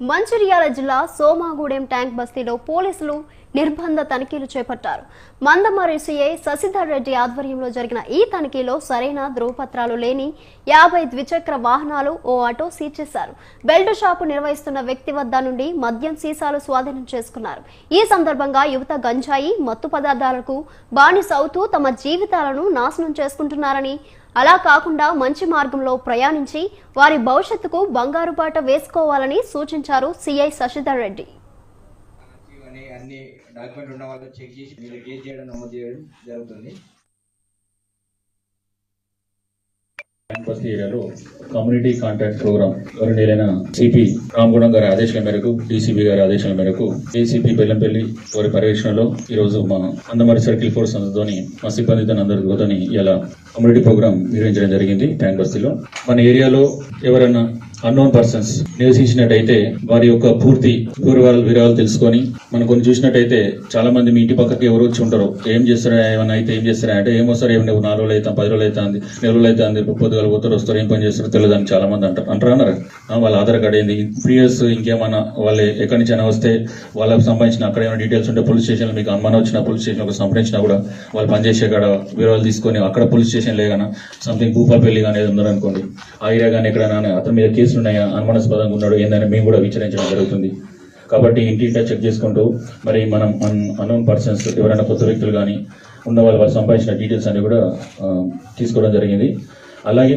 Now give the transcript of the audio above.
మంచిర్యాల జిల్లా సోమాగూడెం ట్యాంక్ బస్తీలో పోలీసులు నిర్బంధ తనిఖీలు చేపట్టారు. మందమరి సిఐ శశిధర్ రెడ్డి ఆధ్వర్యంలో జరిగిన ఈ తనిఖీలో సరైన ధృవపత్రాలు లేని యాభై ద్విచక్ర వాహనాలు ఓ ఆటో సీజ్ చేశారు. బెల్ట్ షాపు నిర్వహిస్తున్న వ్యక్తి వద్ద నుండి మద్యం సీసాలు స్వాధీనం చేసుకున్నారు. ఈ సందర్భంగా యువత గంజాయి మత్తు పదార్థాలకు బానిసవుతూ తమ జీవితాలను నాశనం చేసుకుంటున్నారని అలా కాకుండా మంచి మార్గంలో ప్రయాణించి వారి భవిష్యత్తుకు బంగారు బాట వేసుకోవాలని సూచించారు సిఐ శశిధర్ రెడ్డి. అన్ని డాక్యుమెంట్ ఉన్న వాళ్ళు చెక్ చేసి మీరు కేసు చేయడం నమోదు చేయడం జరుగుతుంది. క్యాంపస్ ఏరియాలో కమ్యూనిటీ కాంటాక్ట్ ప్రోగ్రామ్ గౌరవనీయులైన సిపి రామగుణం గారి ఆదేశాల మేరకు డీసీబీ గారి ఆదేశాల మేరకు ఏసీపీ బెల్లంపల్లి వారి పర్యవేక్షణలో ఈ రోజు మా అందమరి సర్కిల్ ఫోర్స్ అందరితోని మా సిబ్బందితో అందరితోని ఇలా కమ్యూనిటీ ప్రోగ్రామ్ నిర్వహించడం జరిగింది ట్యాంక్ బస్తీలో. మన ఏరియాలో ఎవరైనా అన్నోన్ పర్సన్స్ నివసించినట్టయితే వారి యొక్క పూర్తి వివరాలు వివరాలు తెలుసుకొని మనం కొన్ని చూసినట్టయితే చాలా మంది మీ ఇంటి పక్కకి ఎవరు వచ్చి ఉంటారు. ఏం చేస్తారా? ఏమైనా అయితే ఏం చేస్తారా? అంటే ఏం సార్ ఏం నువ్వు నాలుగు రోజులు అవుతాం పది రోజులు అయితే అంది నెల రోజులు అయితే అంది పొద్దుగాలు పోతారు వస్తారు. ఏం పని చేస్తారో? తెలియదు అని చాలా మంది అంటారు అంటారు అన్నారు వాళ్ళ ఆధార్ కార్డు ఏంది? ప్రీవియస్ ఇంకేమన్నా వాళ్ళు ఎక్కడి నుంచి అయినా వస్తే వాళ్ళకి సంబంధించిన అక్కడ ఏమైనా డీటెయిల్స్ ఉంటే పోలీస్ స్టేషన్ మీకు అనుమానం వచ్చిన పోలీస్ స్టేషన్ ఒక సంప్రదించినా కూడా వాళ్ళు పనిచేసే కాడ వివరాలు తీసుకొని అక్కడ పోలీస్ స్టేషన్ లేగానా సంథింగ్ భూపాపల్లి కానీ ఏదో ఉందనుకోండి. ఆ ఏరియా కానీ ఎక్కడైనా అతని మీద కేసులు అనుమానాస్పదంగా ఉన్నాడు. ఏందని మేము కూడా విచారించడం జరుగుతుంది. కాబట్టి ఇంటింటా చెక్ చేసుకుంటూ మరి మనం అన్నోన్ పర్సన్స్ ఎవరైనా కొత్త వ్యక్తులు కానీ ఉన్న వాళ్ళు వాళ్ళు సంపాదించిన డీటెయిల్స్ అన్ని కూడా తీసుకోవడం జరిగింది. అలాగే